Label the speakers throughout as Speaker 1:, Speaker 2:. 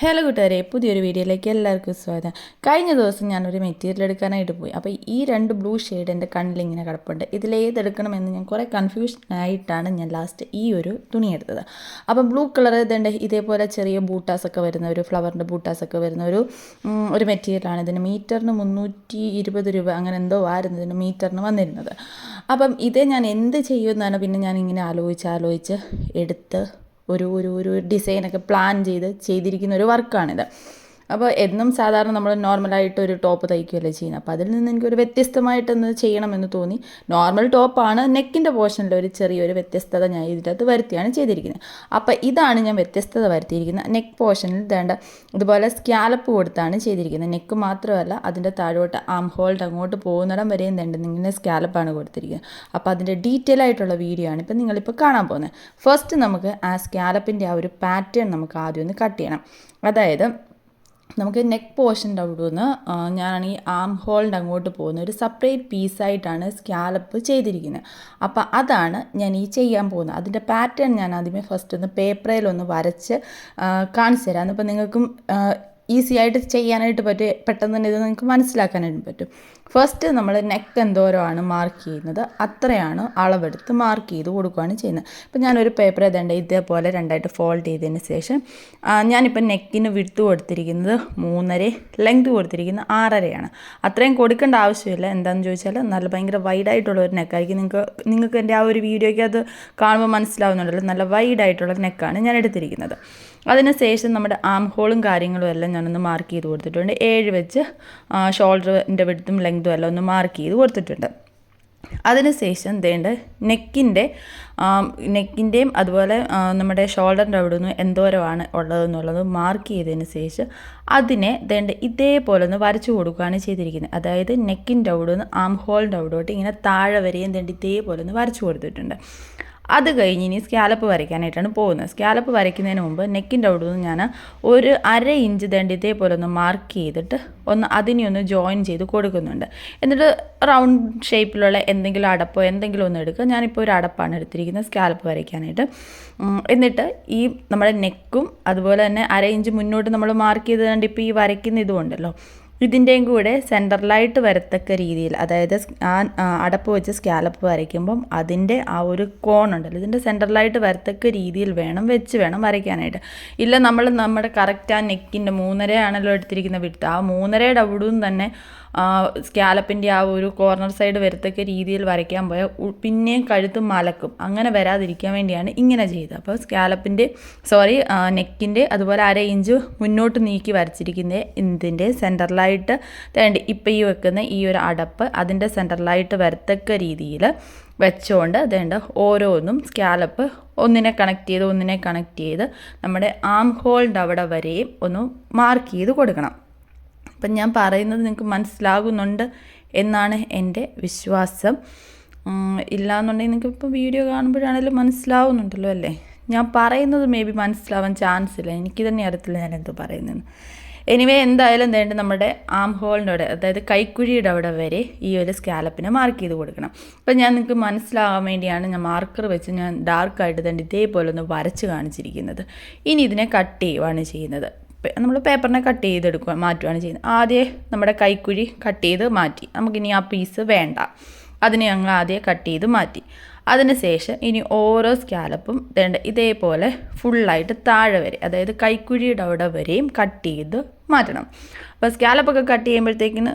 Speaker 1: Hello കൂട്ടുകാരെ പുതിയൊരു വീഡിയോയിലേക്ക് എല്ലാവർക്കും സ്വാഗതം. കഴിഞ്ഞ ദിവസം ഞാനൊരു മെറ്റീരിയൽ എടുക്കാനായിട്ട് പോയി. അപ്പോൾ ഈ രണ്ട് ബ്ലൂ ഷെയ്ഡ് എന്റെ കണ്ണിൽ ഇങ്ങനെ കിടപ്പുണ്ട്. ഇതിലേതെടുക്കണമെന്ന് ഞാൻ കുറേ കൺഫ്യൂഷൻ ആയിട്ടാണ് ഞാൻ ലാസ്റ്റ് ഈ ഒരു തുണി എടുത്തത്. അപ്പോൾ ബ്ലൂ കളർ ഇതുണ്ട് ഇതേപോലെ ചെറിയ ബൂട്ടാസൊക്കെ വരുന്ന ഒരു ഫ്ലവറിന്റെ ബൂട്ടാസൊക്കെ വരുന്ന ഒരു ഒരു മെറ്റീരിയലാണ് ഇതിന് മീറ്ററിന് മുന്നൂറ്റി ഇരുപത് രൂപ അങ്ങനെ എന്തോ ആയിരുന്നു ഇതിന് മീറ്ററിന് വന്നിരുന്നത്. അപ്പം ഇതേ ഞാൻ എന്ത് ചെയ്യുമെന്നാണ് പിന്നെ ഞാൻ ഇങ്ങനെ ആലോചിച്ച് ആലോചിച്ച് എടുത്ത് ഒരു ഒരു ഒരു ഡിസൈനൊക്കെ പ്ലാൻ ചെയ്ത് ചെയ്തിരിക്കുന്ന ഒരു വർക്കാണിത് അപ്പോൾ എന്നും സാധാരണ നമ്മൾ നോർമലായിട്ട് ഒരു ടോപ്പ് തയ്ക്കുകയല്ലേ ചെയ്യുന്നത്. അപ്പോൾ അതിൽ നിന്ന് എനിക്കൊരു വ്യത്യസ്തമായിട്ടൊന്ന് ചെയ്യണമെന്ന് തോന്നി. നോർമൽ ടോപ്പാണ് നെക്കിന്റെ പോർഷനിൽ ഒരു ചെറിയൊരു വ്യത്യസ്തത ഞാൻ ഇതിനകത്ത് വരുത്തിയാണ് ചെയ്തിരിക്കുന്നത്. അപ്പോൾ ഇതാണ് ഞാൻ വ്യത്യസ്തത വരുത്തിയിരിക്കുന്നത്. നെക്ക് പോർഷനിൽ വേണ്ട ഇതുപോലെ സ്കാലപ്പ് കൊടുത്താണ് ചെയ്തിരിക്കുന്നത്. നെക്ക് മാത്രമല്ല അതിന്റെ താഴോട്ട് ആം ഹോൾഡ് അങ്ങോട്ട് പോകുന്നിടം വരെയും വേണ്ട നിങ്ങളുടെ സ്കാലപ്പാണ് കൊടുത്തിരിക്കുന്നത്. അപ്പോൾ അതിന്റെ ഡീറ്റെയിൽ ആയിട്ടുള്ള വീഡിയോ ആണ് ഇപ്പം നിങ്ങളിപ്പോൾ കാണാൻ പോകുന്നത്. ഫസ്റ്റ് നമുക്ക് ആ സ്കാലപ്പിന്റെ ആ ഒരു പാറ്റേൺ നമുക്ക് ആദ്യം ഒന്ന് കട്ട് ചെയ്യണം. അതായത് നമുക്ക് നെക്ക് പോർഷന്റെ അവിടെ നിന്ന് ഞാനാണെങ്കിൽ ആം ഹോളിന്റെ അങ്ങോട്ട് പോകുന്ന ഒരു സെപ്പറേറ്റ് പീസായിട്ടാണ് സ്കാലപ്പ് ചെയ്തിരിക്കുന്നത് അപ്പോൾ അതാണ് ഞാൻ ഈ ചെയ്യാൻ പോകുന്നത് അതിന്റെ പാറ്റേൺ ഞാൻ ആദ്യമേ ഫസ്റ്റ് ഒന്ന് പേപ്പറിലൊന്ന് വരച്ച് കാണിച്ചു തരാം. അപ്പോൾ നിങ്ങൾക്കും ഈസി ആയിട്ട് ചെയ്യാനായിട്ട് പറ്റും പെട്ടെന്ന് തന്നെ ഇത് നിങ്ങൾക്ക് മനസ്സിലാക്കാനായിട്ട് പറ്റും. ഫസ്റ്റ് നമ്മൾ നെക്ക് എന്തോരമാണ് മാർക്ക് ചെയ്യുന്നത്? അത്രയാണ് അളവെടുത്ത് മാർക്ക് ചെയ്ത് കൊടുക്കുകയാണ് ചെയ്യുന്നത്. ഇപ്പം ഞാനൊരു പേപ്പർ ഏതാണ്ട് ഇതേപോലെ രണ്ടായിട്ട് ഫോൾഡ് ചെയ്തതിന് ശേഷം ഞാനിപ്പോൾ നെക്കിന് വിട്ട് കൊടുത്തിരിക്കുന്നത് മൂന്നര ലെങ്ത് കൊടുത്തിരിക്കുന്നത് ആറരയാണ്. അത്രയും കൊടുക്കേണ്ട ആവശ്യമില്ല. എന്താണെന്ന് ചോദിച്ചാൽ നല്ല ഭയങ്കര വൈഡായിട്ടുള്ള ഒരു നെക്കായിരിക്കും നിങ്ങൾക്ക് നിങ്ങൾക്ക് എന്റെ ആ ഒരു വീഡിയോയ്ക്ക് അത് കാണുമ്പോൾ മനസ്സിലാവുന്നുണ്ടല്ലോ. നല്ല വൈഡായിട്ടുള്ള നെക്കാണ് ഞാൻ എടുത്തിരിക്കുന്നത്. അതിന് ശേഷം നമ്മുടെ ആം ഹോളും കാര്യങ്ങളും എല്ലാം ഞാനൊന്ന് മാർക്ക് ചെയ്ത് കൊടുത്തിട്ടുണ്ട്. ഏഴ് വെച്ച് ഷോൾഡറിന്റെ വിടുത്തും ലെങ്തും എല്ലാം ഒന്ന് മാർക്ക് ചെയ്ത് കൊടുത്തിട്ടുണ്ട്. അതിനുശേഷം ദേണ്ട നെക്കിന്റെ നെക്കിന്റെയും അതുപോലെ നമ്മുടെ ഷോൾഡറിന്റെ അവിടെ നിന്ന് എന്തോരമാണ് ഉള്ളതെന്നുള്ളത് മാർക്ക് ചെയ്തതിന് ശേഷം അതിനെ ദേണ്ട ഇതേപോലെ ഒന്ന് വരച്ചു കൊടുക്കുകയാണ് ചെയ്തിരിക്കുന്നത്. അതായത് നെക്കിന്റെ അവിടെ നിന്ന് ആം ഹോളിന്റെ അവിടോട്ട് ഇങ്ങനെ താഴെ വരെയും ദേണ്ട ഇതേപോലെ ഒന്ന് വരച്ചു കൊടുത്തിട്ടുണ്ട്. അത് കഴിഞ്ഞ് ഇനി സ്കാലപ്പ് വരയ്ക്കാനായിട്ടാണ് പോകുന്നത്. സ്കാലപ്പ് വരയ്ക്കുന്നതിന് മുമ്പ് നെക്കിന്റെ അവിടെ നിന്ന് ഞാൻ ഒരു അര ഇഞ്ച് ദണ്ട് ഇതേപോലെ ഒന്ന് മാർക്ക് ചെയ്തിട്ട് ഒന്ന് അതിനെ ഒന്ന് ജോയിൻ ചെയ്ത് കൊടുക്കുന്നുണ്ട്. എന്നിട്ട് റൗണ്ട് ഷേപ്പിലുള്ള എന്തെങ്കിലും അടപ്പോ എന്തെങ്കിലും ഒന്ന് എടുക്കുക. ഞാനിപ്പോൾ ഒരു അടപ്പാണ് എടുത്തിരിക്കുന്നത് സ്കാലപ്പ് വരയ്ക്കാനായിട്ട്. എന്നിട്ട് ഈ നമ്മുടെ നെക്കും അതുപോലെ തന്നെ അര ഇഞ്ച് മുന്നോട്ട് നമ്മൾ മാർക്ക് ചെയ്ത് കണ്ട് ഇപ്പോൾ ഈ വരയ്ക്കുന്ന ഇതുമുണ്ടല്ലോ ഇതിന്റെയും കൂടെ സെന്ററിലായിട്ട് വരത്തക്ക രീതിയിൽ അതായത് ആ, അടപ്പ് വെച്ച് സ്കാലപ്പ് വരയ്ക്കുമ്പം അതിന്റെ ആ ഒരു കോൺ ഉണ്ടല്ലോ ഇതിന്റെ സെന്ററിലായിട്ട് വരത്തക്ക രീതിയിൽ വേണം വെച്ച് വേണം വരയ്ക്കാനായിട്ട്. ഇല്ല നമ്മൾ നമ്മുടെ കറക്റ്റ് ആ നെക്കിന്റെ മൂന്നരയാണല്ലോ എടുത്തിരിക്കുന്ന വിട്ട് ആ മൂന്നരയുടെ അവിടുന്ന് തന്നെ സ്കാലപ്പിന്റെ ആ ഒരു കോർണർ സൈഡ് വരത്തക്ക രീതിയിൽ വരയ്ക്കാൻ പോയാൽ പിന്നെയും കഴുത്ത് മലക്കും. അങ്ങനെ വരാതിരിക്കാൻ വേണ്ടിയാണ് ഇങ്ങനെ ചെയ്തത്. അപ്പോൾ സ്കാലപ്പിന്റെ സോറി നെക്കിന്റെ അതുപോലെ അര ഇഞ്ച് മുന്നോട്ട് നീക്കി വരച്ചിരിക്കുന്ന ഇതിന്റെ സെന്ററിലായിട്ട് തേണ്ടി ഇപ്പം ഈ വെക്കുന്ന ഈ ഒരു അടപ്പ് അതിന്റെ സെന്ററിലായിട്ട് വരത്തക്ക രീതിയിൽ വെച്ചുകൊണ്ട് അതേണ്ട ഓരോന്നും സ്കാലപ്പ് ഒന്നിനെ കണക്ട് ചെയ്ത് ഒന്നിനെ കണക്ട് ചെയ്ത് നമ്മുടെ ആം ഹോളിന്റെ അവിടെ വരെയും ഒന്ന് മാർക്ക് ചെയ്ത് കൊടുക്കണം. അപ്പം ഞാൻ പറയുന്നത് നിങ്ങൾക്ക് മനസ്സിലാകുന്നുണ്ട് എന്നാണ് എന്റെ വിശ്വാസം. ഇല്ലാന്നുണ്ടെങ്കിൽ നിങ്ങൾക്ക് ഇപ്പോൾ വീഡിയോ കാണുമ്പോഴാണെങ്കിലും മനസ്സിലാവുന്നുണ്ടല്ലോ അല്ലേ? ഞാൻ പറയുന്നത് മേ ബി മനസ്സിലാവാൻ ചാൻസ് ഇല്ല. എനിക്ക് തന്നെ അറിയത്തില്ല ഞാൻ എന്തോ പറയുന്നത് എനിവേ എന്തായാലും വേണ്ട നമ്മുടെ ആം ഹോളിന്റെ അവിടെ അതായത് കൈക്കുഴിയുടെ അവിടെ വരെ ഈ ഒരു സ്കാലപ്പിനെ മാർക്ക് ചെയ്ത് കൊടുക്കണം. അപ്പം ഞാൻ നിങ്ങൾക്ക് മനസ്സിലാകാൻ വേണ്ടിയാണ് ഞാൻ മാർക്കർ വെച്ച് ഞാൻ ഡാർക്കായിട്ട് തന്നെ ഇതേപോലെ ഒന്ന് വരച്ച് കാണിച്ചിരിക്കുന്നത്. ഇനി ഇതിനെ കട്ട് ചെയ്യുവാണ് ചെയ്യുന്നത്. നമ്മൾ പേപ്പറിനെ കട്ട് ചെയ്തെടുക്കുക മാറ്റുകയാണ് ചെയ്യുന്നത്. ആദ്യം നമ്മുടെ കൈക്കുഴി കട്ട് ചെയ്ത് മാറ്റി. നമുക്കിനി ആ പീസ് വേണ്ട. അതിനെ ഞങ്ങൾ ആദ്യം കട്ട് ചെയ്ത് മാറ്റി. അതിനുശേഷം ഇനി ഓരോ സ്കാലപ്പും വേണ്ട ഇതേപോലെ ഫുള്ളായിട്ട് താഴെ വരെ അതായത് കൈക്കുഴിയുടെ അവിടെ വരെയും കട്ട് ചെയ്ത് മാറ്റണം. അപ്പോൾ സ്കാലപ്പൊക്കെ കട്ട് ചെയ്യുമ്പോഴത്തേക്കിന്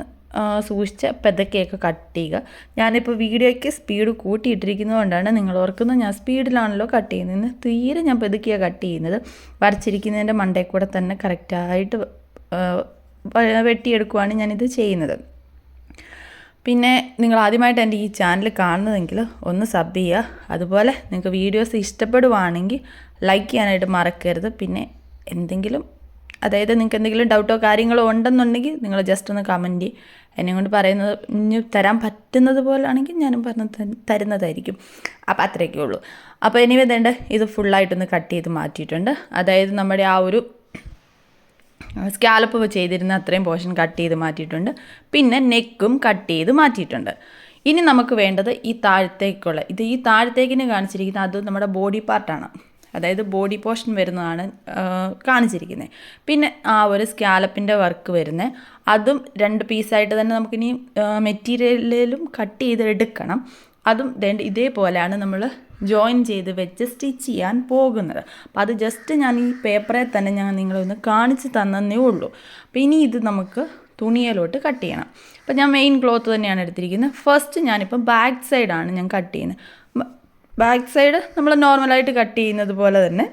Speaker 1: സൂക്ഷിച്ച് പെതക്കെയൊക്കെ കട്ട് ചെയ്യുക. ഞാനിപ്പോൾ വീഡിയോയ്ക്ക് സ്പീഡ് കൂട്ടിയിട്ടിരിക്കുന്നതുകൊണ്ടാണ് നിങ്ങൾ ഓർക്കുന്നത് ഞാൻ സ്പീഡിലാണല്ലോ കട്ട് ചെയ്യുന്നത് തീരെ ഞാൻ പെതുക്കിയ കട്ട് ചെയ്യുന്നത്. വരച്ചിരിക്കുന്നതിന്റെ മണ്ടയിൽ കൂടെ തന്നെ കറക്റ്റായിട്ട് വെട്ടിയെടുക്കുവാണ് ഞാനിത് ചെയ്യുന്നത്. പിന്നെ നിങ്ങൾ ആദ്യമായിട്ട് എന്റെ ഈ ചാനൽ കാണുന്നതെങ്കിൽ ഒന്ന് സബ് ചെയ്യുക. അതുപോലെ നിങ്ങൾക്ക് വീഡിയോസ് ഇഷ്ടപ്പെടുവാണെങ്കിൽ ലൈക്ക് ചെയ്യാനായിട്ട് മറക്കരുത്. പിന്നെ എന്തെങ്കിലും അതായത് നിങ്ങൾക്ക് എന്തെങ്കിലും ഡൗട്ടോ കാര്യങ്ങളോ ഉണ്ടെന്നുണ്ടെങ്കിൽ നിങ്ങൾ ജസ്റ്റ് ഒന്ന് കമന്റ് എന്നെ കൊണ്ട് പറയുന്നത് ഇനി തരാൻ പറ്റുന്നത് പോലാണെങ്കിൽ ഞാനും പറഞ്ഞ് തരുന്നതായിരിക്കും. അപ്പോൾ അത്രയൊക്കെ ഉള്ളൂ. അപ്പോൾ ഇനി വേണ്ട ഇത് ഫുള്ളായിട്ടൊന്ന് കട്ട് ചെയ്ത് മാറ്റിയിട്ടുണ്ട്. അതായത് നമ്മുടെ ആ ഒരു സ്കാലപ്പ് ചെയ്തിരുന്ന അത്രയും പോർഷൻ കട്ട് ചെയ്ത് മാറ്റിയിട്ടുണ്ട്. പിന്നെ നെക്കും കട്ട് ചെയ്ത് മാറ്റിയിട്ടുണ്ട്. ഇനി നമുക്ക് വേണ്ടത് ഈ താഴത്തേക്കുള്ള ഇത് ഈ താഴത്തേക്കിന് കാണിച്ചിരിക്കുന്ന അത് നമ്മുടെ ബോഡി പാർട്ടാണ് അതായത് ബോഡി പോർഷൻ വരുന്നതാണ് കാണിച്ചിരിക്കുന്നത് പിന്നെ ആ ഒരു സ്കാലപ്പിന്റെ വർക്ക് വരുന്നത് അതും രണ്ട് പീസായിട്ട് തന്നെ നമുക്കിനി മെറ്റീരിയലിലും കട്ട് ചെയ്ത് എടുക്കണം അതും ഇതേപോലെയാണ് നമ്മൾ ജോയിൻ ചെയ്ത് വെച്ച് സ്റ്റിച്ച് ചെയ്യാൻ പോകുന്നത്. അപ്പോൾ അത് ജസ്റ്റ് ഞാൻ ഈ പേപ്പറിൽ തന്നെ ഞാൻ നിങ്ങളൊന്ന് കാണിച്ച് തന്നേ ഉള്ളൂ. അപ്പോൾ ഇനി ഇത് നമുക്ക് തുണിയിലോട്ട് കട്ട് ചെയ്യണം. അപ്പോൾ ഞാൻ മെയിൻ ക്ലോത്ത് തന്നെയാണ് എടുത്തിരിക്കുന്നത് ഫസ്റ്റ് ഞാനിപ്പോൾ ബാക്ക് സൈഡാണ് ഞാൻ കട്ട് ചെയ്യുന്നത് ബാക്ക് സൈഡ് നമ്മൾ നോർമലായിട്ട് കട്ട് ചെയ്യുന്നത് പോലെ തന്നെ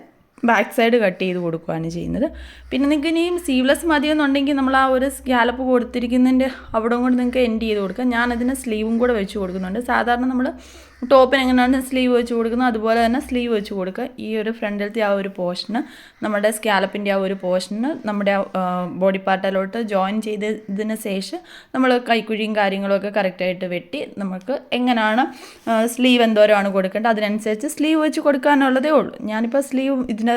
Speaker 1: ബാക്ക് സൈഡ് കട്ട് ചെയ്ത് കൊടുക്കുകയാണ് ചെയ്യുന്നത്. പിന്നെ നിങ്ങൾക്ക് ഇനിയും സീവ്ലെസ് മതിയെന്നുണ്ടെങ്കിൽ നമ്മൾ ആ ഒരു സ്കാലപ്പ് കൊടുത്തിരിക്കുന്നതിന്റെ അവിടെ കൊണ്ട് നിങ്ങൾക്ക് എൻഡ് ചെയ്ത് കൊടുക്കാം. ഞാനതിന് സ്ലീവും കൂടെ വെച്ച് കൊടുക്കുന്നുണ്ട്. സാധാരണ നമ്മൾ ടോപ്പിന് എങ്ങനെയാണ് സ്ലീവ് വെച്ച് കൊടുക്കുന്നത്? അതുപോലെ തന്നെ സ്ലീവ് വെച്ച് കൊടുക്കുക. ഈ ഒരു ഫ്രണ്ടിലത്തെ ആ ഒരു പോർഷന് നമ്മുടെ സ്കാലപ്പിന്റെ ആ ഒരു പോർഷന് നമ്മുടെ ബോഡി പാർട്ടിലോട്ട് ജോയിൻ ചെയ്തതിന് ശേഷം നമ്മൾ കൈക്കുഴിയും കാര്യങ്ങളൊക്കെ കറക്റ്റായിട്ട് വെട്ടി നമുക്ക് എങ്ങനെയാണ് സ്ലീവ് എന്തോരമാണ് കൊടുക്കേണ്ടത്? അതിനനുസരിച്ച് സ്ലീവ് വെച്ച് കൊടുക്കാനുള്ളതേ ഉള്ളൂ. ഞാനിപ്പോൾ സ്ലീവ് ഇതിന്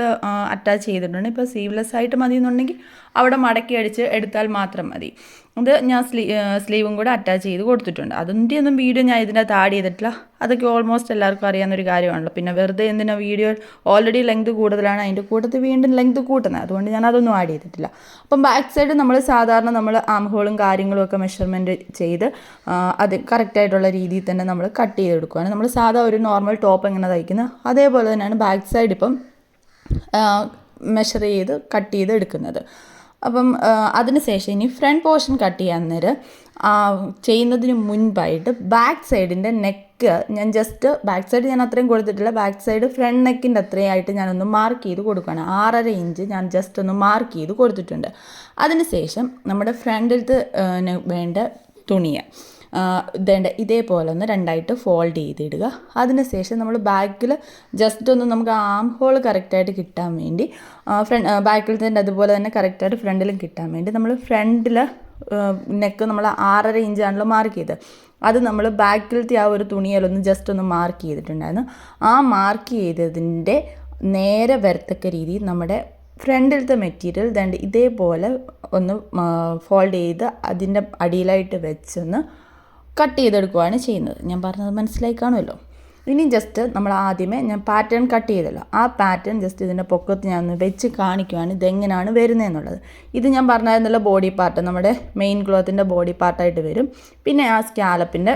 Speaker 1: അറ്റാച്ച് ചെയ്തിട്ടുണ്ട്. ഇപ്പോൾ സ്ലീവ്ലെസ് ആയിട്ട് മതി എന്നുണ്ടെങ്കിൽ അവിടെ മടക്കി അടിച്ച് എടുത്താൽ മാത്രം മതി. അത് ഞാൻ സ്ലീ സ്ലീവും കൂടെ അറ്റാച്ച് ചെയ്ത് കൊടുത്തിട്ടുണ്ട്. അതിന്റെ ഒന്നും വീഡിയോ ഞാൻ ഇതിനകത്ത് ആഡ് ചെയ്തിട്ടില്ല. അതൊക്കെ ഓൾമോസ്റ്റ് എല്ലാവർക്കും അറിയാവുന്നൊരു കാര്യമാണല്ലോ. പിന്നെ വെറുതെ എന്തിനാ വീഡിയോ ഓൾറെഡി ലെങ്ത് കൂടുതലാണ് അതിന്റെ കൂട്ടത്തിൽ വീണ്ടും ലെങ്ത് കൂട്ടുന്നത്. അതുകൊണ്ട് ഞാൻ അതൊന്നും ആഡ് ചെയ്തിട്ടില്ല. അപ്പം ബാക്ക് സൈഡ് നമ്മൾ സാധാരണ നമ്മൾ ആംഹോളും കാര്യങ്ങളും ഒക്കെ മെഷർമെന്റ് ചെയ്ത് അത് കറക്റ്റായിട്ടുള്ള രീതിയിൽ തന്നെ നമ്മൾ കട്ട് ചെയ്ത് ചെയ്തെടുക്കുകയാണ് നമ്മൾ സാധാ ഒരു നോർമൽ ടോപ്പ് എങ്ങനെ തയ്ക്കുന്നത് അതേപോലെ തന്നെയാണ് ബാക്ക് സൈഡ് ഇപ്പം മെഷർ ചെയ്ത് കട്ട് ചെയ്ത് എടുക്കുന്നത്. അപ്പം അതിന് ശേഷം ഇനി ഫ്രണ്ട് പോർഷൻ കട്ട് ചെയ്യാൻ നേരം ചെയ്യുന്നതിന് മുൻപായിട്ട് ബാക്ക് സൈഡിന്റെ നെക്ക് ഞാൻ ജസ്റ്റ് ബാക്ക് സൈഡ് ഞാൻ അത്രയും കൊടുത്തിട്ടില്ല. ബാക്ക് സൈഡ് ഫ്രണ്ട് നെക്കിന്റെ അത്രയും ആയിട്ട് ഞാനൊന്ന് മാർക്ക് ചെയ്ത് കൊടുക്കുകയാണ്. ആറര ഇഞ്ച് ഞാൻ ജസ്റ്റ് ഒന്ന് മാർക്ക് ചെയ്ത് കൊടുത്തിട്ടുണ്ട്. അതിനുശേഷം നമ്മുടെ ഫ്രണ്ടിലത്തെ വേണ്ട തുണിയെ ഇതേണ്ട ഇതേപോലെ ഒന്ന് രണ്ടായിട്ട് ഫോൾഡ് ചെയ്തിടുക. അതിനുശേഷം നമ്മൾ ബാക്കിൽ ജസ്റ്റ് ഒന്ന് നമുക്ക് ആം ഹോൾ കറക്റ്റായിട്ട് കിട്ടാൻ വേണ്ടി ഫ്രണ്ട് ബാക്കിൽ തന്നെ അതുപോലെ തന്നെ കറക്റ്റായിട്ട് ഫ്രണ്ടിലും കിട്ടാൻ വേണ്ടി നമ്മൾ ഫ്രണ്ടിൽ നെക്ക് നമ്മൾ ആറര ഇഞ്ചാണല്ലോ മാർക്ക് ചെയ്തത്. അത് നമ്മൾ ബാക്കിലത്തെ ആ ഒരു തുണിയിലൊന്ന് ജസ്റ്റ് ഒന്ന് മാർക്ക് ചെയ്തിട്ടുണ്ടായിരുന്നു. ആ മാർക്ക് ചെയ്തതിന്റെ നേരെ വരത്തക്ക രീതി നമ്മുടെ ഫ്രണ്ടിലത്തെ മെറ്റീരിയൽ ദണ്ട് ഇതേപോലെ ഒന്ന് ഫോൾഡ് ചെയ്ത് അതിന്റെ അടിയിലായിട്ട് വെച്ചൊന്ന് കട്ട് ചെയ്തെടുക്കുകയാണ് ചെയ്യുന്നത്. ഞാൻ പറഞ്ഞത് മനസ്സിലായി കാണുമല്ലോ? ഇനി ജസ്റ്റ് നമ്മൾ ആദ്യമേ ഞാൻ പാറ്റേൺ കട്ട് ചെയ്തല്ലോ. ആ പാറ്റേൺ ജസ്റ്റ് ഇതിന്റെ പൊക്കത്ത് ഞാൻ ഒന്ന് വെച്ച് കാണിക്കുവാണ് ഇതെങ്ങനെയാണ് വരുന്നതെന്നുള്ളത്. ഇത് ഞാൻ പറഞ്ഞായിരുന്നല്ലോ ബോഡി പാർട്ട് നമ്മുടെ മെയിൻ ക്ലോത്തിന്റെ ബോഡി പാർട്ടായിട്ട് വരും. പിന്നെ ആ സ്കാലപ്പിന്റെ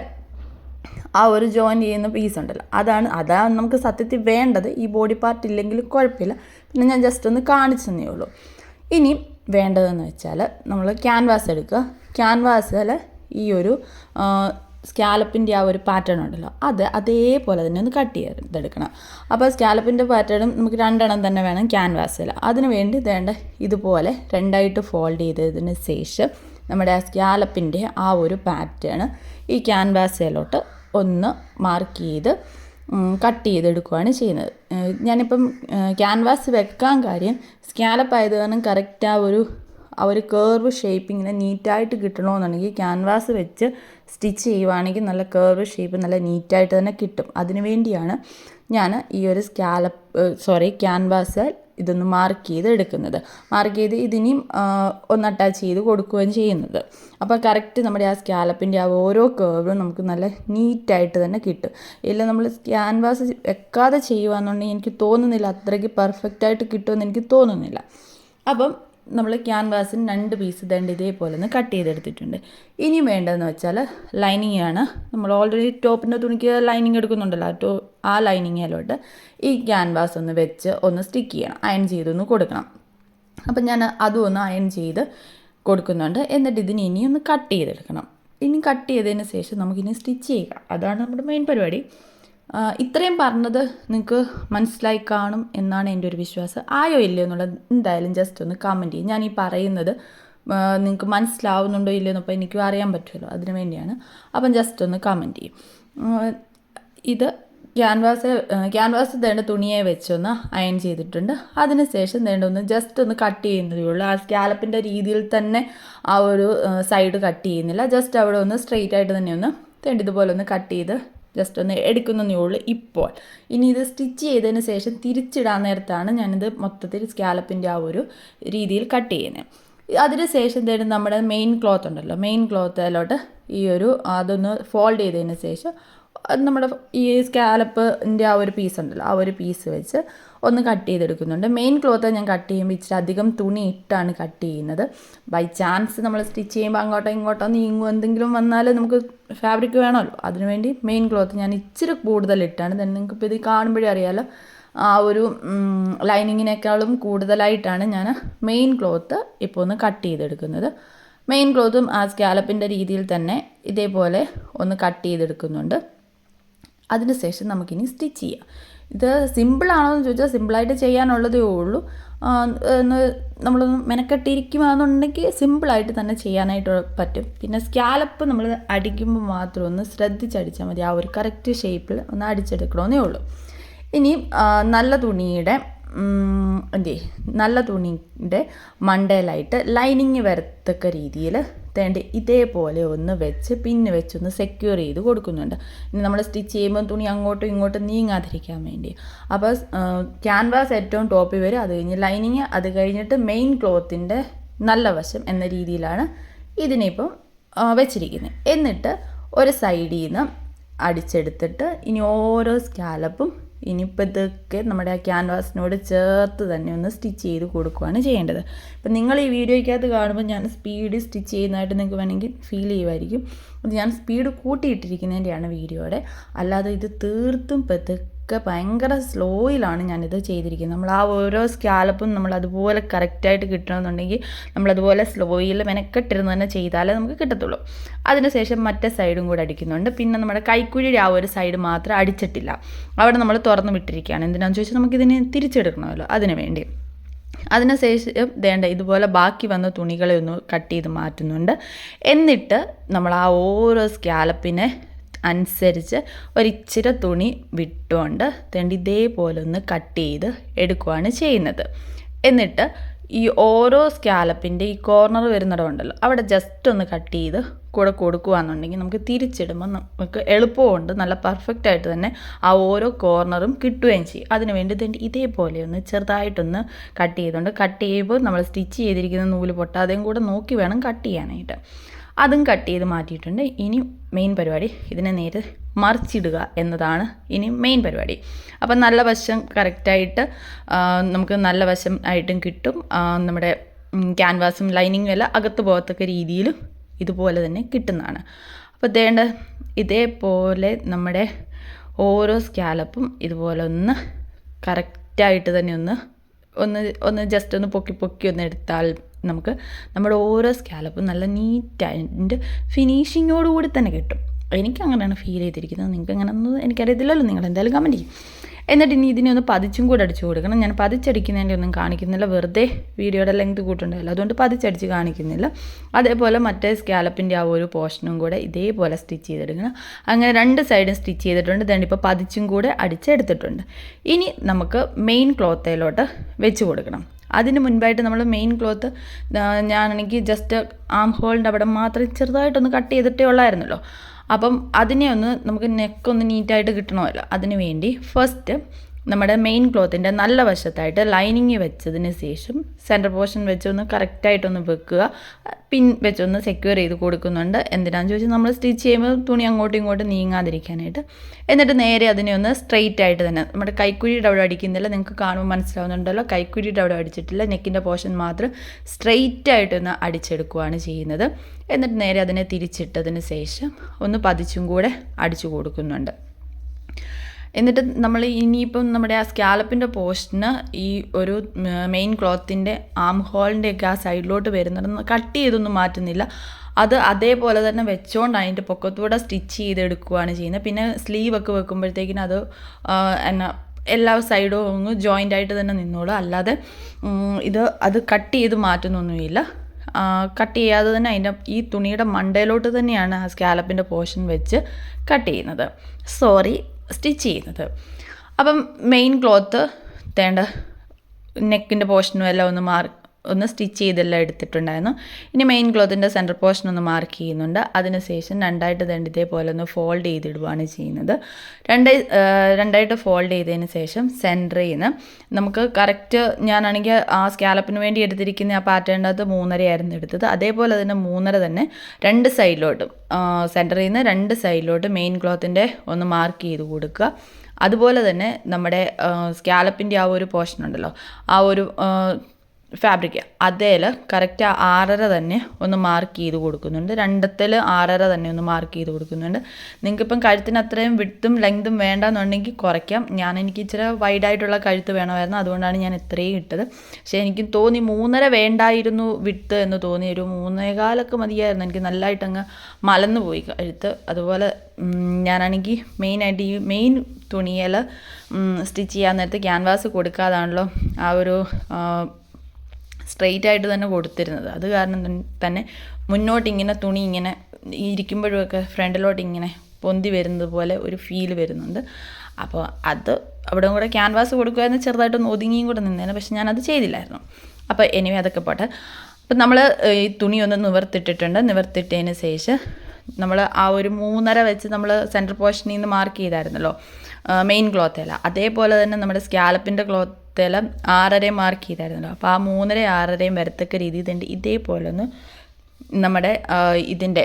Speaker 1: ആ ഒരു ജോയിൻ ചെയ്യുന്ന പീസ് ഉണ്ടല്ലോ. അതാണ് അതാണ് നമുക്ക് സത്യത്തിൽ വേണ്ടത്. ഈ ബോഡി പാർട്ട് ഇല്ലെങ്കിൽ കുഴപ്പമില്ല. പിന്നെ ഞാൻ ജസ്റ്റ് ഒന്ന് കാണിച്ചു തന്നേ ഉള്ളൂ. ഇനി വേണ്ടതെന്ന് വെച്ചാൽ നമ്മൾ ക്യാൻവാസ് എടുക്കുക. ക്യാൻവാസിൽ ഈ ഒരു സ്കാലപ്പിന്റെ ആ ഒരു പാറ്റേൺ ഉണ്ടല്ലോ അത് അതേപോലെ തന്നെ ഒന്ന് കട്ട് ചെയ്തെടുക്കണം അപ്പോൾ സ്കാലപ്പിന്റെ പാറ്റേണും നമുക്ക് രണ്ടെണ്ണം തന്നെ വേണം ക്യാൻവാസിൽ അതിന് വേണ്ടി വേണ്ട ഇതുപോലെ രണ്ടായിട്ട് ഫോൾഡ് ചെയ്തതിന് ശേഷം നമ്മുടെ ആ സ്കാലപ്പിന്റെ ആ ഒരു പാറ്റേൺ ഈ ക്യാൻവാസിലോട്ട് ഒന്ന് മാർക്ക് ചെയ്ത് കട്ട് ചെയ്തെടുക്കുകയാണ് ചെയ്യുന്നത്. ഞാനിപ്പം ക്യാൻവാസ് വെക്കാൻ കാര്യം സ്കാലപ്പ് ആയത് കാരണം കറക്റ്റ് ആ ഒരു ആ ഒരു കേർവ് ഷേപ്പ് ഇങ്ങനെ നീറ്റായിട്ട് കിട്ടണമെന്നുണ്ടെങ്കിൽ ക്യാൻവാസ് വെച്ച് സ്റ്റിച്ച് ചെയ്യുവാണെങ്കിൽ നല്ല കേർവ് ഷേപ്പ് നല്ല നീറ്റായിട്ട് തന്നെ കിട്ടും. അതിനു വേണ്ടിയാണ് ഞാൻ ഈ ഒരു സ്കാലപ്പ് സോറി ക്യാൻവാസ് ഇതൊന്ന് മാർക്ക് ചെയ്ത് എടുക്കുന്നത്. മാർക്ക് ചെയ്ത് ഇതിനെയും ഒന്ന് അറ്റാച്ച് ചെയ്ത് കൊടുക്കുകയും ചെയ്യുന്നത്. അപ്പോൾ കറക്റ്റ് നമ്മുടെ ആ സ്കാലപ്പിന്റെ ആ ഓരോ കേർവും നമുക്ക് നല്ല നീറ്റായിട്ട് തന്നെ കിട്ടും. ഇല്ല നമ്മൾ ക്യാൻവാസ് വെക്കാതെ ചെയ്യുകയാണെന്നുണ്ടെങ്കിൽ എനിക്ക് തോന്നുന്നില്ല അത്രയ്ക്ക് പെർഫെക്റ്റായിട്ട് കിട്ടുമെന്ന് എനിക്ക് തോന്നുന്നില്ല. അപ്പം നമ്മൾ ക്യാൻവാസിന് രണ്ട് പീസ് ദണ്ട് ഇതേപോലെ ഒന്ന് കട്ട് ചെയ്തെടുത്തിട്ടുണ്ട്. ഇനി വേണ്ടതെന്ന് വെച്ചാൽ ലൈനിങ് ആണ്. നമ്മൾ ഓൾറെഡി ടോപ്പിന്റെ തുണിക്ക് ലൈനിങ് എടുക്കുന്നുണ്ടല്ലോ. ആ ടോ ആ ലൈനിങ്ങിലോട്ട് ഈ ക്യാൻവാസ് ഒന്ന് വെച്ച് ഒന്ന് സ്റ്റിക്ക് ചെയ്യണം. അയൺ ചെയ്തൊന്ന് കൊടുക്കണം. അപ്പം ഞാൻ അതും ഒന്ന് അയൺ ചെയ്ത് കൊടുക്കുന്നുണ്ട്. എന്നിട്ട് ഇതിന് ഇനിയൊന്ന് കട്ട് ചെയ്തെടുക്കണം. ഇനി കട്ട് ചെയ്തതിന് ശേഷം നമുക്കിനി സ്റ്റിച്ച് ചെയ്യുക അതാണ് നമ്മുടെ മെയിൻ പരിപാടി. ഇത്രയും പറഞ്ഞത് നിങ്ങൾക്ക് മനസ്സിലായി കാണും എന്നാണ് എന്റെ ഒരു വിശ്വാസം. ആയോ ഇല്ലയോ എന്നുള്ളത് എന്തായാലും ജസ്റ്റ് ഒന്ന് കമന്റ് ചെയ്യും. ഞാൻ ഈ പറയുന്നത് നിങ്ങൾക്ക് മനസ്സിലാവുന്നുണ്ടോ ഇല്ലയോ എന്നപ്പോൾ എനിക്കും അറിയാൻ പറ്റുമല്ലോ അതിന് വേണ്ടിയാണ്. അപ്പം ജസ്റ്റ് ഒന്ന് കമന്റ് ചെയ്യും. ഇത് ക്യാൻവാസ് ക്യാൻവാസ് തേണ്ട തുണിയെ വെച്ചൊന്ന് അയൺ ചെയ്തിട്ടുണ്ട്. അതിനുശേഷം തേണ്ട ഒന്ന് ജസ്റ്റ് ഒന്ന് കട്ട് ചെയ്യുന്നതേ ഉള്ളൂ. ആ സ്കാലപ്പിന്റെ രീതിയിൽ തന്നെ ആ ഒരു സൈഡ് കട്ട് ചെയ്യുന്നില്ല. ജസ്റ്റ് അവിടെ ഒന്ന് സ്ട്രെയിറ്റ് ആയിട്ട് തന്നെ ഒന്ന് തേണ്ട ഇതുപോലെ ഒന്ന് കട്ട് ചെയ്ത് ജസ്റ്റ് ഒന്ന് എടുക്കുന്നതേ ഉള്ളൂ ഇപ്പോൾ. ഇനി ഇത് സ്റ്റിച്ച് ചെയ്തതിന് ശേഷം തിരിച്ചിടാൻ നേരത്താണ് ഞാനിത് മൊത്തത്തിൽ സ്കാലപ്പിന്റെ ആ ഒരു രീതിയിൽ കട്ട് ചെയ്യുന്നത് അതിന് ശേഷം തരുന്ന നമ്മുടെ മെയിൻ ക്ലോത്ത് ഉണ്ടല്ലോ മെയിൻ ക്ലോത്തിലോട്ട് ഈ ഒരു അതൊന്ന് ഫോൾഡ് ചെയ്തതിന് ശേഷം നമ്മുടെ ഈ സ്കാലപ്പിന്റെ ആ ഒരു പീസ് ഉണ്ടല്ലോ ആ ഒരു പീസ് വെച്ച് ഒന്ന് കട്ട് ചെയ്തെടുക്കുന്നുണ്ട്. മെയിൻ ക്ലോത്ത് ഞാൻ കട്ട് ചെയ്യുമ്പോൾ ഇച്ചിരി അധികം തുണി ഇട്ടാണ് കട്ട് ചെയ്യുന്നത്. ബൈ ചാൻസ് നമ്മൾ സ്റ്റിച്ച് ചെയ്യുമ്പോൾ അങ്ങോട്ടോ ഇങ്ങോട്ടോ നീങ്ങും. എന്തെങ്കിലും വന്നാൽ നമുക്ക് ഫാബ്രിക് വേണമല്ലോ. അതിനുവേണ്ടി മെയിൻ ക്ലോത്ത് ഞാൻ ഇച്ചിരി കൂടുതൽ ഇട്ടാണ്. തന്നെ നിങ്ങൾക്ക് ഇപ്പോൾ ഇത് കാണുമ്പോഴേ അറിയാമല്ലോ ആ ഒരു ലൈനിങ്ങിനേക്കാളും കൂടുതലായിട്ടാണ് ഞാൻ മെയിൻ ക്ലോത്ത് ഇപ്പോൾ ഒന്ന് കട്ട് ചെയ്തെടുക്കുന്നത്. മെയിൻ ക്ലോത്തും ആ സ്കാലപ്പിന്റെ രീതിയിൽ തന്നെ ഇതേപോലെ ഒന്ന് കട്ട് ചെയ്തെടുക്കുന്നുണ്ട്. അതിനുശേഷം നമുക്കിനി സ്റ്റിച്ച് ചെയ്യാം. ഇത് സിമ്പിളാണോ എന്ന് ചോദിച്ചാൽ സിമ്പിളായിട്ട് ചെയ്യാനുള്ളതേ ഉള്ളൂ. നമ്മളൊന്ന് മെനക്കെട്ടിരിക്കുകയാണെന്നുണ്ടെങ്കിൽ സിമ്പിളായിട്ട് തന്നെ ചെയ്യാനായിട്ട് പറ്റും. പിന്നെ സ്കാലപ്പ് നമ്മൾ അടിക്കുമ്പോൾ മാത്രം ഒന്ന് ശ്രദ്ധിച്ചടിച്ചാൽ മതി. ആ ഒരു കറക്റ്റ് ഷേപ്പിൽ ഒന്ന് അടിച്ചെടുക്കണമെന്നേ ഉള്ളൂ. ഇനി നല്ല തുണിയുടെ എന്തേ നല്ല തുണിയുടെ മണ്ടയിലായിട്ട് ലൈനിങ് വരത്തക്ക രീതിയിൽ തേണ്ട ഇതേപോലെ ഒന്ന് വെച്ച് പിന്നെ വെച്ചൊന്ന് സെക്യൂർ ചെയ്ത് കൊടുക്കുന്നുണ്ട്. ഇനി നമ്മൾ സ്റ്റിച്ച് ചെയ്യുമ്പോൾ തുണി അങ്ങോട്ടും ഇങ്ങോട്ടും നീങ്ങാതിരിക്കാൻ വേണ്ടി. അപ്പോൾ ക്യാൻവാസ് ഏറ്റവും ടോപ്പിൽ വരും. അത് കഴിഞ്ഞ് ലൈനിങ് അത് കഴിഞ്ഞിട്ട് മെയിൻ ക്ലോത്തിന്റെ നല്ല വശം എന്ന രീതിയിലാണ് ഇതിനിപ്പം വെച്ചിരിക്കുന്നത് എന്നിട്ട് ഒരു സൈഡിൽ നിന്ന് അടിച്ചെടുത്തിട്ട് ഇനി ഓരോ സ്കാലപ്പും ഇനിയിപ്പോൾ ഇതൊക്കെ നമ്മുടെ ആ ക്യാൻവാസിനോട് ചേർത്ത് തന്നെ ഒന്ന് സ്റ്റിച്ച് ചെയ്ത് കൊടുക്കുകയാണ് ചെയ്യേണ്ടത്. അപ്പം നിങ്ങൾ ഈ വീഡിയോയ്ക്കകത്ത് കാണുമ്പോൾ ഞാൻ സ്പീഡ് സ്റ്റിച്ച് ചെയ്യുന്നതായിട്ട് നിങ്ങൾക്ക് വേണമെങ്കിൽ ഫീൽ ചെയ്യുമായിരിക്കും. ഞാൻ സ്പീഡ് കൂട്ടിയിട്ടിരിക്കുന്നതിന്റെയാണ് വീഡിയോയുടെ. അല്ലാതെ ഇത് തീർത്തും പെതുക്കെ ഒക്കെ ഭയങ്കര സ്ലോയിലാണ് ഞാനിത് ചെയ്തിരിക്കുന്നത്. നമ്മൾ ആ ഓരോ സ്കാലപ്പും നമ്മൾ അതുപോലെ കറക്റ്റായിട്ട് കിട്ടണമെന്നുണ്ടെങ്കിൽ നമ്മളതുപോലെ സ്ലോയിൽ മെനക്കെട്ടിരുന്ന് തന്നെ ചെയ്താലേ നമുക്ക് കിട്ടത്തുള്ളൂ. അതിനുശേഷം മറ്റേ സൈഡും കൂടെ അടിക്കുന്നുണ്ട്. പിന്നെ നമ്മുടെ കൈക്കുഴിയുടെ ആ ഒരു സൈഡ് മാത്രം അടിച്ചിട്ടില്ല. അവിടെ നമ്മൾ തുറന്നു വിട്ടിരിക്കുകയാണ്. എന്തിനാണെന്ന് ചോദിച്ചാൽ നമുക്കിതിനെ തിരിച്ചെടുക്കണമല്ലോ അതിന് വേണ്ടി. അതിനുശേഷം വേണ്ട ഇതുപോലെ ബാക്കി വന്ന തുണികളെ ഒന്ന് കട്ട് ചെയ്ത് മാറ്റുന്നുണ്ട്. എന്നിട്ട് നമ്മൾ ആ ഓരോ സ്കാലപ്പിനെ അനുസരിച്ച് ഒരിച്ചിരി തുണി വിട്ടുകൊണ്ട് തേണ്ടി ഇതേപോലെ ഒന്ന് കട്ട് ചെയ്ത് എടുക്കുകയാണ് ചെയ്യുന്നത്. എന്നിട്ട് ഈ ഓരോ സ്കാലപ്പിന്റെ ഈ കോർണർ വരുന്നിടമുണ്ടല്ലോ അവിടെ ജസ്റ്റ് ഒന്ന് കട്ട് ചെയ്ത് കൂടെ കൊടുക്കുകയാണെന്നുണ്ടെങ്കിൽ നമുക്ക് തിരിച്ചിടുമ്പോൾ നമുക്ക് എളുപ്പമുണ്ട് നല്ല പെർഫെക്റ്റ് ആയിട്ട് തന്നെ ആ ഓരോ കോർണറും കിട്ടുകയും ചെയ്യും. അതിന് വേണ്ടി തന്നെ ഇതേപോലെ ഒന്ന് ചെറുതായിട്ടൊന്ന് കട്ട് ചെയ്തുകൊണ്ട് കട്ട് ചെയ്യുമ്പോൾ നമ്മൾ സ്റ്റിച്ച് ചെയ്തിരിക്കുന്ന നൂൽ പൊട്ടാതെയും കൂടെ നോക്കി വേണം കട്ട് ചെയ്യാനായിട്ട്. അതും കട്ട് ചെയ്ത് മാറ്റിയിട്ടുണ്ട്. ഇനി മെയിൻ പരിപാടി ഇതിനെ നേരെ മറിച്ചിടുക എന്നതാണ് ഇനി മെയിൻ പരിപാടി. അപ്പം നല്ല വശം കറക്റ്റായിട്ട് നമുക്ക് നല്ല വശം ആയിട്ടും കിട്ടും. നമ്മുടെ ക്യാൻവാസും ലൈനിങ്ങും എല്ലാം അകത്ത് പോകത്തക്ക രീതിയിലും ഇതുപോലെ തന്നെ കിട്ടുന്നതാണ്. അപ്പോൾ ദേണ്ട ഇതേപോലെ നമ്മുടെ ഓരോ സ്കാലപ്പും ഇതുപോലെ ഒന്ന് കറക്റ്റായിട്ട് തന്നെ ഒന്ന് ഒന്ന് ഒന്ന് ജസ്റ്റ് ഒന്ന് പൊക്കി പൊക്കി ഒന്ന് എടുത്താൽ നമുക്ക് നമ്മുടെ ഓരോ സ്കാലപ്പും നല്ല നീറ്റായിട്ട് ഫിനിഷിങ്ങോടുകൂടി തന്നെ കിട്ടും. എനിക്ക് അങ്ങനെയാണ് ഫീൽ ചെയ്തിരിക്കുന്നത്. നിങ്ങൾക്ക് അങ്ങനെ ഒന്നും എനിക്കറിയത്തില്ലല്ലോ. നിങ്ങൾ എന്തായാലും കമന്റ് ചെയ്യും. എന്നിട്ട് ഇനി ഇതിനെ ഒന്ന് പതിച്ചും കൂടെ അടിച്ചു കൊടുക്കണം. ഞാൻ പതിച്ചടിക്കുന്നതിന്റെ ഒന്നും കാണിക്കുന്നില്ല. വെറുതെ വീഡിയോയുടെ ലെങ്ത് കൂട്ടുണ്ടായില്ല അതുകൊണ്ട് പതിച്ചടിച്ച് കാണിക്കുന്നില്ല. അതേപോലെ മറ്റേ സ്കാലപ്പിന്റെ ആ ഒരു പോർഷനും കൂടെ ഇതേപോലെ സ്റ്റിച്ച് ചെയ്തെടുക്കണം. അങ്ങനെ രണ്ട് സൈഡും സ്റ്റിച്ച് ചെയ്തിട്ടുണ്ട്. ദണ്ട് ഇപ്പോൾ പതിച്ചും കൂടെ അടിച്ചെടുത്തിട്ടുണ്ട്. ഇനി നമുക്ക് മെയിൻ ക്ലോത്തയിലോട്ട് വെച്ച് കൊടുക്കണം. അതിന് മുൻപായിട്ട് നമ്മൾ മെയിൻ ക്ലോത്ത് ഞാനാണെങ്കിൽ ജസ്റ്റ് ആം ഹോളിന്റെ അവിടെ മാത്രം ചെറുതായിട്ടൊന്ന് കട്ട് ചെയ്തിട്ടേ ഉള്ളായിരുന്നല്ലോ. അപ്പം അതിനെ ഒന്ന് നമുക്ക് നെക്കൊന്ന് നീറ്റായിട്ട് കിട്ടണമല്ലോ. അതിന് വേണ്ടി ഫസ്റ്റ് നമ്മുടെ മെയിൻ ക്ലോത്തിന്റെ നല്ല വശത്തായിട്ട് ലൈനിങ് വെച്ചതിന് ശേഷം സെന്റർ പോർഷൻ വെച്ചൊന്ന് കറക്റ്റായിട്ടൊന്ന് വെക്കുക. പിൻ വെച്ചൊന്ന് സെക്യൂർ ചെയ്ത് കൊടുക്കുന്നുണ്ട്. എന്തിനാണെന്ന് ചോദിച്ചാൽ നമ്മൾ സ്റ്റിച്ച് ചെയ്യുമ്പോൾ തുണി അങ്ങോട്ടും ഇങ്ങോട്ടും നീങ്ങാതിരിക്കാനായിട്ട്. എന്നിട്ട് നേരെ അതിനെ ഒന്ന് സ്ട്രെയിറ്റ് ആയിട്ട് തന്നെ നമ്മുടെ കൈക്കുഴിയുടെ അവിടെ അടിക്കുന്നില്ല നിങ്ങൾക്ക് കാണുമ്പോൾ മനസ്സിലാവുന്നുണ്ടല്ലോ കൈക്കുഴിയുടെ അവിടെ അടിച്ചിട്ടില്ല നെക്കിന്റെ പോർഷൻ മാത്രം സ്ട്രെയിറ്റ് ആയിട്ടൊന്ന് അടിച്ചെടുക്കുകയാണ് ചെയ്യുന്നത്. എന്നിട്ട് നേരെ അതിനെ തിരിച്ചിട്ടതിന് ശേഷം ഒന്ന് പതിച്ചും കൂടെ അടിച്ചു കൊടുക്കുന്നുണ്ട്. എന്നിട്ട് നമ്മൾ ഇനിയിപ്പം നമ്മുടെ ആ സ്കാലപ്പിന്റെ പോസ്റ്റിന് ഈ ഒരു മെയിൻ ക്ലോത്തിന്റെ ആം ഹോളിന്റെയൊക്കെ ആ സൈഡിലോട്ട് വരുന്നത് കട്ട് ചെയ്തൊന്നും മാറ്റുന്നില്ല. അത് അതേപോലെ തന്നെ വെച്ചുകൊണ്ട് അതിന്റെ പൊക്കത്തൂടെ സ്റ്റിച്ച് ചെയ്തെടുക്കുകയാണ് ചെയ്യുന്നത്. പിന്നെ സ്ലീവ് ഒക്കെ വെക്കുമ്പോഴത്തേക്കിനും അത് എന്നാ എല്ലാ സൈഡും ഒന്ന് ജോയിന്റ് ആയിട്ട് തന്നെ നിന്നോളൂ. അല്ലാതെ ഇത് അത് കട്ട് ചെയ്ത് മാറ്റുന്നൊന്നുമില്ല. കട്ട് ചെയ്യാതെ തന്നെ അതിന്റെ ഈ തുണിയുടെ മണ്ടയിലോട്ട് തന്നെയാണ് ആ സ്കാലപ്പിന്റെ പോർഷൻ വെച്ച് കട്ട് ചെയ്യുന്നത്. സോറി. സ്റ്റിച്ച് ചെയ്യുന്നത്. അപ്പം മെയിൻ ക്ലോത്ത് തേണ്ട നെക്കിന്റെ പോർഷനും എല്ലാം ഒന്ന് മാർക്ക് ഒന്ന് സ്റ്റിച്ച് ചെയ്തെല്ലാം എടുത്തിട്ടുണ്ടായിരുന്നു. ഇനി മെയിൻ ക്ലോത്തിന്റെ സെന്റർ പോർഷൻ ഒന്ന് മാർക്ക് ചെയ്യുന്നുണ്ട്. അതിനുശേഷം രണ്ടായിട്ട് ദണ്ട് ഇതേപോലെ ഒന്ന് ഫോൾഡ് ചെയ്തിടുകയാണ് ചെയ്യുന്നത്. രണ്ട് രണ്ടായിട്ട് ഫോൾഡ് ചെയ്തതിന് ശേഷം സെന്ററിൽ നിന്ന് നമുക്ക് കറക്റ്റ് ഞാനാണെങ്കിൽ ആ സ്കാലപ്പിന് വേണ്ടി എടുത്തിരിക്കുന്ന ആ പാറ്റേണിന്റെ അകത്ത് മൂന്നരയായിരുന്നു എടുത്തത്. അതേപോലെ തന്നെ മൂന്നര തന്നെ രണ്ട് സൈഡിലോട്ടും സെന്ററിൽ നിന്ന് രണ്ട് സൈഡിലോട്ട് മെയിൻ ക്ലോത്തിന്റെ ഒന്ന് മാർക്ക് ചെയ്ത് കൊടുക്കുക. അതുപോലെ തന്നെ നമ്മുടെ സ്കാലപ്പിന്റെ ആ ഒരു പോർഷൻ ഉണ്ടല്ലോ ആ ഒരു ഫാബ്രിക്. അതേൽ കറക്റ്റ് ആറര തന്നെ ഒന്ന് മാർക്ക് ചെയ്ത് കൊടുക്കുന്നുണ്ട്. രണ്ടത്തിൽ ആറര തന്നെ ഒന്ന് മാർക്ക് ചെയ്ത് കൊടുക്കുന്നുണ്ട്. നിങ്ങൾക്കിപ്പം കഴുത്തിന് അത്രയും വിട്ടും ലെങ്തും വേണ്ടെന്നുണ്ടെങ്കിൽ കുറയ്ക്കാം. ഞാൻ എനിക്ക് ഇച്ചിരി വൈഡായിട്ടുള്ള കഴുത്ത് വേണമായിരുന്നു. അതുകൊണ്ടാണ് ഞാൻ ഇത്രയും ഇട്ടത്. പക്ഷേ എനിക്ക് തോന്നി മൂന്നര വേണ്ടായിരുന്നു വിട്ട് എന്ന് തോന്നി. ഒരു മൂന്നേകാലൊക്കെ മതിയായിരുന്നു. എനിക്ക് നല്ലതായിട്ട് അങ്ങ് മലന്നു പോയി കഴുത്ത്. അതുപോലെ ഞാനാണെങ്കിൽ മെയിനായിട്ട് ഈ മെയിൻ തുണിയിൽ സ്റ്റിച്ച് ചെയ്യാൻ നേരത്തെ ക്യാൻവാസ് കൊടുക്കാതാണല്ലോ ആ ഒരു സ്ട്രെയിറ്റ് ആയിട്ട് തന്നെ കൊടുത്തിരുന്നത്. അത് കാരണം തന്നെ മുന്നോട്ട് ഇങ്ങനെ തുണി ഇങ്ങനെ ഇരിക്കുമ്പോഴൊക്കെ ഫ്രണ്ടിലോട്ട് ഇങ്ങനെ പൊന്തി വരുന്നത് പോലെ ഒരു ഫീൽ വരുന്നുണ്ട്. അപ്പോൾ അത് അവിടെ കൂടെ ക്യാൻവാസ് കൊടുക്കുകയെന്ന് ചെറുതായിട്ടൊന്ന് ഒതുങ്ങിയും കൂടെ നിന്നേനെ. പക്ഷെ ഞാനത് ചെയ്തില്ലായിരുന്നു. അപ്പോൾ എനിവേ അതൊക്കെ പോട്ടെ. അപ്പം നമ്മൾ ഈ തുണി ഒന്ന് നിവർത്തിട്ടിട്ടുണ്ട്. നിവർത്തിട്ടതിന് ശേഷം നമ്മൾ ആ ഒരു മൂന്നര വെച്ച് നമ്മൾ സെന്റർ പോർഷനിൽ നിന്ന് മാർക്ക് ചെയ്തായിരുന്നല്ലോ. മെയിൻ ക്ലോത്ത് അല്ല. അതേപോലെ തന്നെ നമ്മുടെ സ്കാലപ്പിന്റെ ക്ലോത്ത് ആറരയും മാർക്ക് ചെയ്തായിരുന്നല്ലോ. അപ്പോൾ ആ മൂന്നര ആറരയും വരത്തക്ക രീതിയിൽ തന്നെ ഇതേപോലെ ഒന്ന് നമ്മുടെ ഇതിന്റെ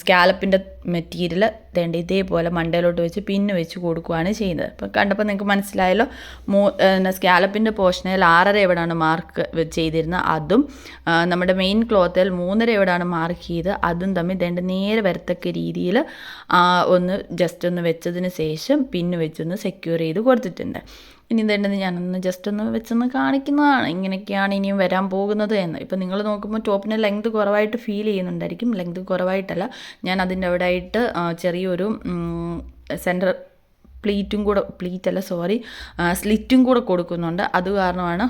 Speaker 1: സ്കാലപ്പിന്റെ മെറ്റീരിയൽ തേണ്ട ഇതേപോലെ മണ്ടയിലോട്ട് വെച്ച് പിന്നു വെച്ച് കൊടുക്കുകയാണ് ചെയ്യുന്നത്. അപ്പോൾ കണ്ടപ്പോൾ നിങ്ങൾക്ക് മനസ്സിലായല്ലോ മൂ സ്കാലപ്പിന്റെ പോർഷനിൽ ആറര എവിടെയാണ് മാർക്ക് ചെയ്തിരുന്നത് അതും നമ്മുടെ മെയിൻ ക്ലോത്തിൽ മൂന്നര എവിടെയാണ് മാർക്ക് ചെയ്ത് അതും തമ്മിൽ തേണ്ട നേരെ വരത്തക്ക രീതിയിൽ ഒന്ന് ജസ്റ്റ് ഒന്ന് വെച്ചതിന് ശേഷം പിന്നു വെച്ചൊന്ന് സെക്യൂർ ചെയ്ത് കൊടുത്തിട്ടുണ്ട്. ഇനി ഇതേണ്ടത് ഞാനൊന്ന് ജസ്റ്റ് ഒന്ന് വെച്ചൊന്ന് കാണിക്കുന്നതാണ്. ഇങ്ങനെയൊക്കെയാണ് ഇനിയും വരാൻ പോകുന്നത് എന്ന്. ഇപ്പം നിങ്ങൾ നോക്കുമ്പോൾ ടോപ്പിന് ലെങ്ത് കുറവായിട്ട് ഫീൽ ചെയ്യുന്നുണ്ടായിരിക്കും. ലെങ്ത് കുറവായിട്ടല്ല. ഞാൻ അതിന്റെ അവിടെ ആയിട്ട് ചെറിയൊരു സെന്റർ പ്ലീറ്റും കൂടെ പ്ലീറ്റ് അല്ല സോറി സ്ലിറ്റും കൂടെ കൊടുക്കുന്നുണ്ട്. അത് കാരണമാണ്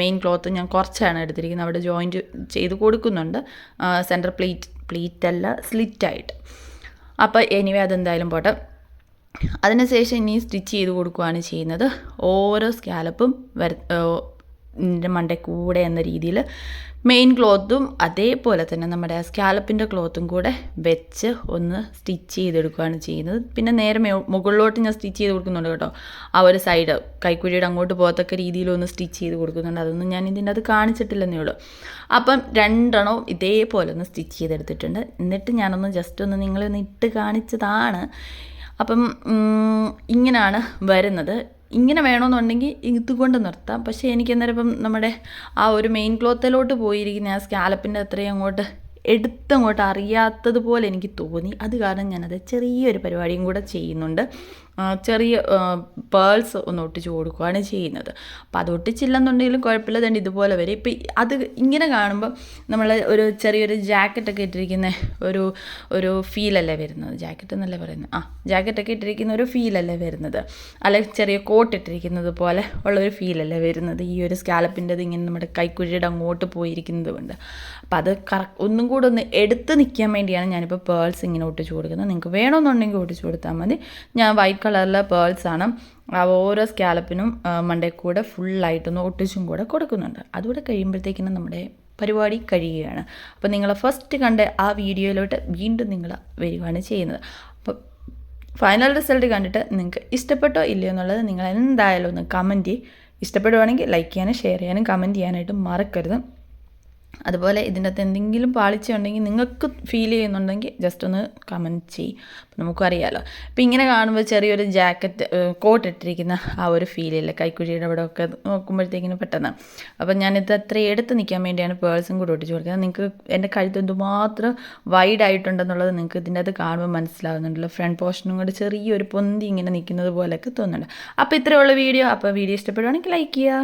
Speaker 1: മെയിൻ ക്ലോത്ത് ഞാൻ കുറച്ചാണ് എടുത്തിരിക്കുന്നത്. അവിടെ ജോയിന്റ് ചെയ്ത് കൊടുക്കുന്നുണ്ട്. സെന്റർ പ്ലീറ്റ് പ്ലീറ്റ് അല്ല സ്ലിറ്റായിട്ട് അപ്പോൾ എനിവേ അതെന്തായാലും പോട്ടെ. അതിനുശേഷം ഇനി സ്റ്റിച്ച് ചെയ്ത് കൊടുക്കുകയാണ് ചെയ്യുന്നത്. ഓരോ സ്കാലപ്പും വര മണ്ടേ കൂടെ എന്ന രീതിയിൽ മെയിൻ ക്ലോത്തും അതേപോലെ തന്നെ നമ്മുടെ സ്കാലപ്പിന്റെ ക്ലോത്തും കൂടെ വെച്ച് ഒന്ന് സ്റ്റിച്ച് ചെയ്തെടുക്കുകയാണ് ചെയ്യുന്നത്. പിന്നെ നേരെ മുകളിലോട്ട് ഞാൻ സ്റ്റിച്ച് ചെയ്ത് കൊടുക്കുന്നുണ്ട് കേട്ടോ. ആ ഒരു സൈഡ് കൈക്കുഴിയുടെ അങ്ങോട്ട് പോകത്തക്ക രീതിയിലൊന്ന് സ്റ്റിച്ച് ചെയ്ത് കൊടുക്കുന്നുണ്ട്. അതൊന്നും ഞാൻ ഇതിന്റെ അത് കാണിച്ചിട്ടില്ലെന്നേ ഉള്ളൂ. അപ്പം രണ്ടെണ്ണവും ഇതേപോലെ ഒന്ന് സ്റ്റിച്ച് ചെയ്തെടുത്തിട്ടുണ്ട്. എന്നിട്ട് ഞാനൊന്ന് ജസ്റ്റ് ഒന്ന് നിങ്ങളെ ഒന്ന് ഇട്ട് കാണിച്ചതാണ്. അപ്പം ഇങ്ങനെയാണ് വരുന്നത്. ഇങ്ങനെ വേണമെന്നുണ്ടെങ്കിൽ ഇതുകൊണ്ട് നിർത്താം. പക്ഷേ എനിക്ക് അന്നേരം ഇപ്പം നമ്മുടെ ആ ഒരു മെയിൻ ക്ലോത്തിലോട്ട് പോയിരിക്കുന്ന ആ സ്കാലപ്പിന്റെ അത്രയും അങ്ങോട്ട് എടുത്തങ്ങോട്ട് അറിയാത്തതുപോലെ എനിക്ക് തോന്നി. അത് കാരണം ഞാനത് ചെറിയൊരു പരിപാടിയും കൂടെ ചെയ്യുന്നുണ്ട്. ചെറിയ പേൾസ് ഒന്ന് ഒട്ടിച്ച് കൊടുക്കുകയാണ് ചെയ്യുന്നത്. അപ്പം അത് ഒട്ടിച്ചില്ലെന്നുണ്ടെങ്കിലും കുഴപ്പമില്ല തന്നെ ഇതുപോലെ വരും. ഇപ്പം അത് ഇങ്ങനെ കാണുമ്പോൾ നമ്മൾ ഒരു ചെറിയൊരു ജാക്കറ്റൊക്കെ ഇട്ടിരിക്കുന്ന ഒരു ഒരു ഫീലല്ലേ വരുന്നത്? ജാക്കറ്റ് എന്നല്ലേ പറയുന്നത്? ആ ജാക്കറ്റൊക്കെ ഇട്ടിരിക്കുന്ന ഒരു ഫീലല്ലേ വരുന്നത്? അല്ലെങ്കിൽ ചെറിയ കോട്ട് ഇട്ടിരിക്കുന്നത് പോലെ ഉള്ളൊരു ഫീലല്ലേ വരുന്നത്? ഈ ഒരു സ്കാലപ്പിന്റെത് ഇങ്ങനെ നമ്മുടെ കൈക്കുഴിയുടെ അങ്ങോട്ട് പോയിരിക്കുന്നത് കൊണ്ട്. അപ്പം അത് കറ ഒന്നും കൂടെ ഒന്ന് എടുത്ത് നിൽക്കാൻ വേണ്ടിയാണ് ഞാനിപ്പോൾ പേൾസ് ഇങ്ങനെ ഒട്ടിച്ച് കൊടുക്കുന്നത്. നിങ്ങൾക്ക് വേണമെന്നുണ്ടെങ്കിൽ ഒട്ടിച്ച് കൊടുത്താൽ മതി. ഞാൻ വൈറ്റ് കളറിലെ പേൾസ് ആണ്. ആ ഓരോ സ്കാലപ്പിനും മണ്ടേ കൂടെ ഫുള്ളായിട്ടൊന്ന് ഒട്ടിച്ചും കൂടെ കൊടുക്കുന്നുണ്ട്. അതുകൂടെ കഴിയുമ്പോഴത്തേക്കിനും നമ്മുടെ പരിപാടി കഴിയുകയാണ്. അപ്പോൾ നിങ്ങൾ ഫസ്റ്റ് കണ്ട ആ വീഡിയോയിലോട്ട് വീണ്ടും നിങ്ങൾ വരികയാണ് ചെയ്യുന്നത്. അപ്പോൾ ഫൈനൽ റിസൾട്ട് കണ്ടിട്ട് നിങ്ങൾക്ക് ഇഷ്ടപ്പെട്ടോ ഇല്ലയോ എന്നുള്ളത് നിങ്ങൾ എന്തായാലും ഒന്ന് കമന്റ് ഇഷ്ടപ്പെടുവാണെങ്കിൽ ലൈക്ക് ചെയ്യാനും ഷെയർ ചെയ്യാനും കമന്റ് ചെയ്യാനായിട്ട് മറക്കരുത്. അതുപോലെ ഇതിന്റെ അകത്ത് എന്തെങ്കിലും പാളിച്ച ഉണ്ടെങ്കിൽ നിങ്ങൾക്ക് ഫീൽ ചെയ്യുന്നുണ്ടെങ്കിൽ ജസ്റ്റ് ഒന്ന് കമന്റ് ചെയ്യും. നമുക്കറിയാമല്ലോ അപ്പം ഇങ്ങനെ കാണുമ്പോൾ ചെറിയൊരു ജാക്കറ്റ് കോട്ട് ഇട്ടിരിക്കുന്ന ആ ഒരു ഫീലില്ല കൈക്കുഴിയുടെ അവിടെ ഒക്കെ നോക്കുമ്പോഴത്തേക്കിനും പെട്ടെന്ന്. അപ്പം ഞാനിത് അത്ര എടുത്ത് നിൽക്കാൻ വേണ്ടിയാണ് പേഴ്സും കൂടെ ഒട്ടിച്ച് കൊടുക്കുന്നത്. നിങ്ങൾക്ക് എന്റെ കഴുത്ത് എന്തുമാത്രം വൈഡ് ആയിട്ടുണ്ടെന്നുള്ളത് നിങ്ങൾക്ക് ഇതിന്റെ അത് കാണുമ്പോൾ മനസ്സിലാവുന്നുണ്ടല്ലോ ഫ്രണ്ട് പോർഷനും കൂടെ ചെറിയൊരു പൊന്തി ഇങ്ങനെ നിൽക്കുന്നത് പോലെയൊക്കെ തോന്നുന്നുണ്ട്. അപ്പോൾ ഇത്രയുള്ള വീഡിയോ. അപ്പോൾ വീഡിയോ ഇഷ്ടപ്പെടുവാണെങ്കിൽ ലൈക്ക് ചെയ്യുക.